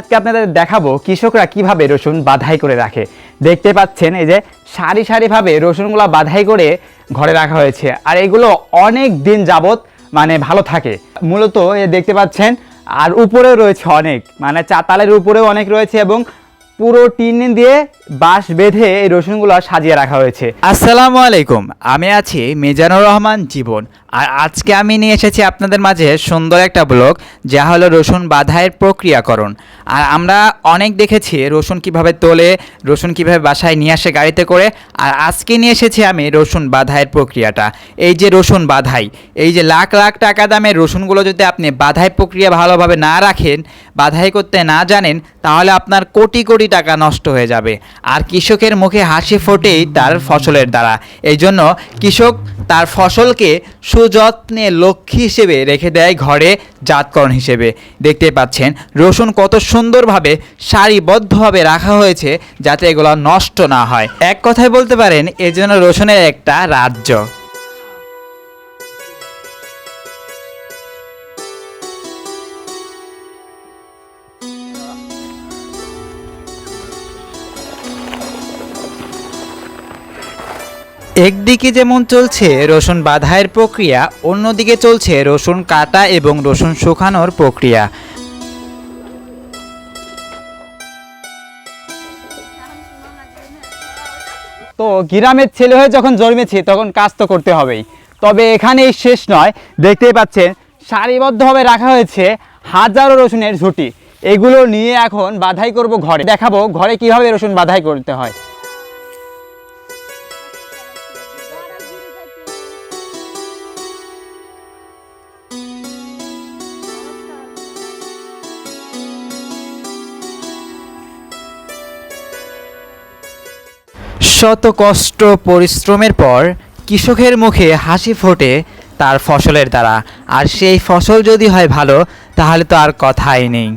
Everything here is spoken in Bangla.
আজকে আপনাদের দেখাবো কৃষকরা কীভাবে রসুন বাধাই করে রাখে। দেখতে পাচ্ছেন এই যে সারি সারিভাবে রসুনগুলো বাধাই করে ঘরে রাখা হয়েছে। আর এগুলো অনেক দিন যাবত মানে ভালো থাকে। মূলত এ দেখতে পাচ্ছেন, আর উপরেও রয়েছে অনেক। মানে চাতালের উপরেও অনেক রয়েছে এবং পুরো টিন দিয়ে বাঁশ বেঁধে এই রসুনগুলো সাজিয়ে রাখা হয়েছে। আসসালামু আলাইকুম, আমি আছি মিজানুর রহমান জীবন। আর আজকে আমি নিয়ে এসেছি আপনাদের মাঝে সুন্দর একটা ব্লগ, যা হলো রসুন বাধাইয়ের প্রক্রিয়াকরণ। আর আমরা অনেক দেখেছি রসুন কীভাবে তোলে, রসুন কীভাবে বাসায় নিয়ে আসে গাড়িতে করে, আর আজকে নিয়ে এসেছি আমি রসুন বাধাইয়ের প্রক্রিয়াটা। এই যে রসুন বাধাই, এই যে লাখ লাখ টাকা দামের রসুনগুলো যদি আপনি বাধাই প্রক্রিয়া ভালোভাবে না রাখেন, বাধাই করতে না জানেন, তাহলে আপনার কোটি কোটি টাকা নষ্ট হয়ে যাবে। আর কৃষকের মুখে হাসি ফোটেই তার ফসলের দ্বারা। এই জন্য কৃষক তার ফসলকে সুযত্নে লক্ষ্মী হিসেবে রেখে দেয় ঘরে জাতকরণ হিসেবে। দেখতে পাচ্ছেন, রসুন কত সুন্দরভাবে সারিবদ্ধভাবে রাখা হয়েছে যাতে এগুলো নষ্ট না হয়। এক কথায় বলতে পারেন এজন্য রসুনের একটা রাজ্য। একদিকে যেমন চলছে রসুন বাধাইয়ের প্রক্রিয়া, অন্যদিকে চলছে রসুন কাটা এবং রসুন শুকানোর প্রক্রিয়া। তো গ্রামের ছেলে হয়ে যখন জন্মেছি, তখন কাজ তো করতে হবেই। তবে এখানেই শেষ নয়। দেখতেই পাচ্ছেন, সারিবদ্ধভাবে রাখা হয়েছে হাজারো রসুনের ঝুঁটি। এগুলো নিয়ে এখন বাধাই করব ঘরে। দেখাবো ঘরে কীভাবে রসুন বাধাই করতে হয়। শত কষ্ট পরিশ্রমের পর কৃষকের মুখে হাসি ফোটে তার ফসলের দ্বারা। আর সেই ফসল যদি হয় ভালো, তাহলে তো আর কথাই নেই।